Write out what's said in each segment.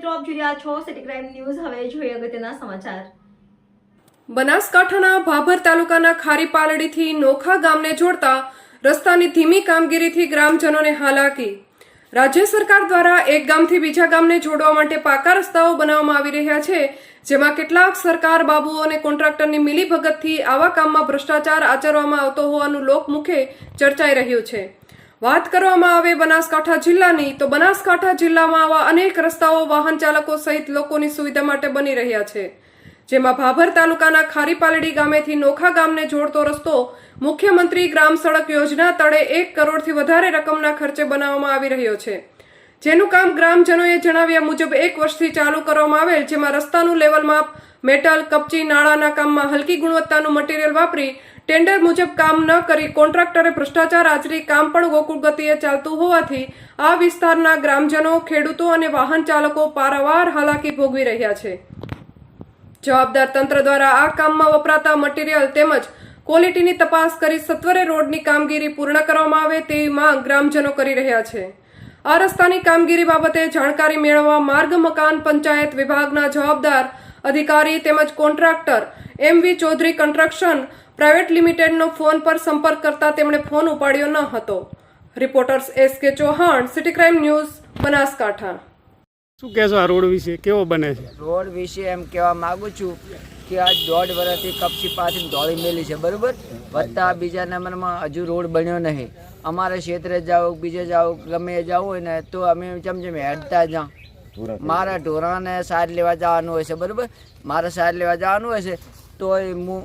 મિત્રો આપ જોઈ રહ્યા છો. સિટી ક્રાઇમ ન્યૂઝ હવે જોઈએ અગત્યના સમાચાર. બનાસકાંઠાના ભાભર તાલુકાના ખારી પાલડીથી નોખા ગામને જોડતા રસ્તાની ધીમી કામગીરીથી ગ્રામજનોને હાલાકી. રાજ્ય સરકાર દ્વારા એક ગામથી બીજા ગામને જોડવા માટે પાકા રસ્તાઓ બનાવવામાં આવી રહ્યા છે, જેમાં કેટલાક સરકાર બાબુઓ અને કોન્ટ્રાક્ટરની મિલીભગતથી આવા કામમાં ભ્રષ્ટાચાર આચરવામાં આવતો હોવાનું લોકમુખે ચર્ચાઈ રહ્યું છે. વાત કરવામાં આવે બનાસકાંઠા જિલ્લાની, તો બનાસકાંઠા જિલ્લામાં આવા અનેક રસ્તાઓ વાહન ચાલકો સહિત લોકોની સુવિધા માટે બની રહ્યા છે. જેમાં ભાભર તાલુકાના ખારીપાલડી ગામેથી નોખા ગામને જોડતો રસ્તો મુખ્યમંત્રી ગ્રામ સડક યોજના તળે એક કરોડથી વધારે રકમના ખર્ચે બનાવવામાં આવી રહ્યો છે. જેનું કામ ગ્રામજનોએ જણાવ્યા મુજબ એક વર્ષથી ચાલુ કરવામાં આવેલ, જેમાં રસ્તાનું લેવલ માપ મેટલ, કપચી નાળાના કામમાં હલકી ગુણવત્તાનું મટીરીયલ વાપરી ટેન્ડર મુજબ કામ ન કરી કોન્ટ્રાક્ટરે ભ્રષ્ટાચાર આચરી કામ પણ ગોકુળ ગતિએ ચાલતું હોવાથી આ વિસ્તારના ગ્રામજનો, ખેડૂતો અને વાહન ચાલકો પારાવાર હાલાકી ભોગવી રહ્યા છે. જવાબદાર તંત્ર દ્વારા આ કામમાં વપરાતા મટીરીયલ તેમજ ક્વોલિટીની તપાસ કરી સત્વરે રોડની કામગીરી પૂર્ણ કરવામાં આવે તેવી માંગ ગ્રામજનો કરી રહ્યા છે. આ રસ્તાની કામગીરી બાબતે જાણકારી મેળવવા માર્ગ મકાન પંચાયત વિભાગના જવાબદાર અધિકારી તેમજ contractor M V Chaudhary construction private લિમિટેડનો phone પર સંપર્ક કરતા તેમણે ફોન ઉપાડ્યો ન હતો. Reporters S K Chauhan city crime news Banaskantha. શું કહેશો આ રોડ વિશે? કેવો બને છે? રોડ વિશે એમ કહેવા માગું છું કે આ દોઢ વર્ષથી કપચી પાછી દોડી મેલી છે બરાબર? વત્તા બીજા નંબરમાં હજુ રોડ બન્યો નહીં. અમારે ક્ષેત્રે જાઓ બીજે જાઓ ગમે એ જવું હોય ને તો અમે ચમચમ હેડતા જાઉં. મારા ઢોરાને સાર લેવા જવાનું હોય છે બરોબર? મારે સાર લેવા જવાનું હોય છે તો હું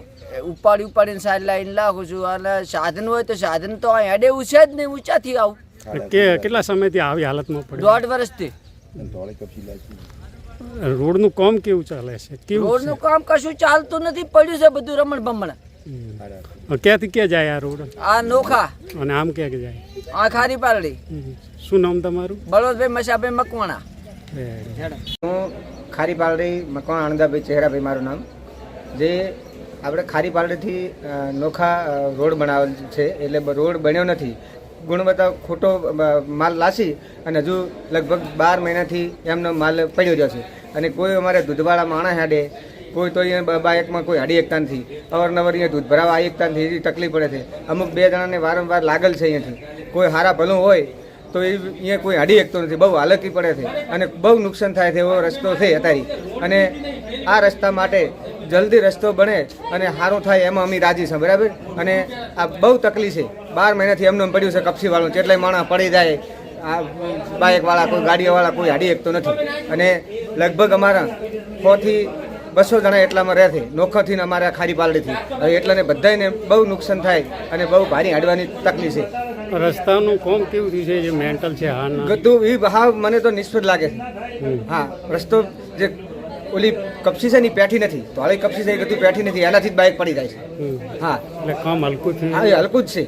ઉપાડી ઉપાડીને સાર લાવીને લાખું છું અને સાધન હોય તો સાધન તો અહીં હેડે એવું છે જ નહીં ઊંચાથી આવું. કે કેટલા સમયથી આવી હાલતમાં પડે દોઢ વર્ષથી. રોડનું કામ કેવું ચાલે છે? કેવું રોડનું કામ કશું ચાલતું નથી પડ્યું છે બધું રમણ ભમણ ક્યાંથી ક્યાં જાય આ રોડ? આ નોખા. અને આમ ક્યાં જાય? આ ખારી પારડી શું નામ તમારું? બળવંતભાઈ મશાભાઈ મકવાણા. હું ખારી પાલડી મકવાણ આનંદાભાઈ ચહેરાભાઈ મારું નામ. જે આપણે ખારી પાલડીથી નોખા રોડ બનાવેલ છે. એટલે રોડ બન્યો નથી. ગુણવત્તા ખોટો માલ લાસી અને હજુ લગભગ બાર મહિનાથી એમનો માલ પડ્યો રહ્યો છે. અને કોઈ અમારે દૂધવાળા માણસ હાડે, કોઈ તો અહીંયા બાયકમાં કોઈ હાડી એકતા નથી. અવારનવાર અહીંયા દૂધ ભરાવા આવી એકતા નથી તકલીફ પડે છે. અમુક બે જણાને વારંવાર લાગેલ છે અહીંયાથી. કોઈ હારા ભલું હોય તો એ અહીંયા કોઈ હાડી શકતો નથી. બહુ હાલકી પડે છે. અને બહુ નુકસાન થાય છે એવો રસ્તો છે અત્યારે. અને આ રસ્તા માટે જલ્દી રસ્તો બને અને સારું થાય એમાં અમે રાજી છે બરાબર? અને આ બહુ તકલીફ છે. બાર મહિનાથી એમને પડ્યું છે કપસીવાળું. કેટલાય માણસ પડી જાય, આ બાઇકવાળા કોઈ ગાડીઓવાળા કોઈ હાડી શકતો નથી. અને લગભગ અમારા સોથી બસો જણા એટલામાં રહે છે. નોખોથી અમારા ખારી પાલડીથી. હવે એટલાને બધાને બહુ નુકસાન થાય અને બહુ ભારી હાડવાની તકલીફ છે. રસ્તાનું કોમ કેવું થયું છે? જે મેન્ટલ છે હા બધું એ ભાવ મને તો નિષ્ફળ લાગે. છે હા રસ્તો જે ઓલી કપસી છે ને પેઠી નથી. તો હાલે કપસી છે એ બધું પેઠી નથી. એનાથી જ બાઇક પડી જાય છે. હા. એટલે કામ હલકું હા એ હલકું જ છે.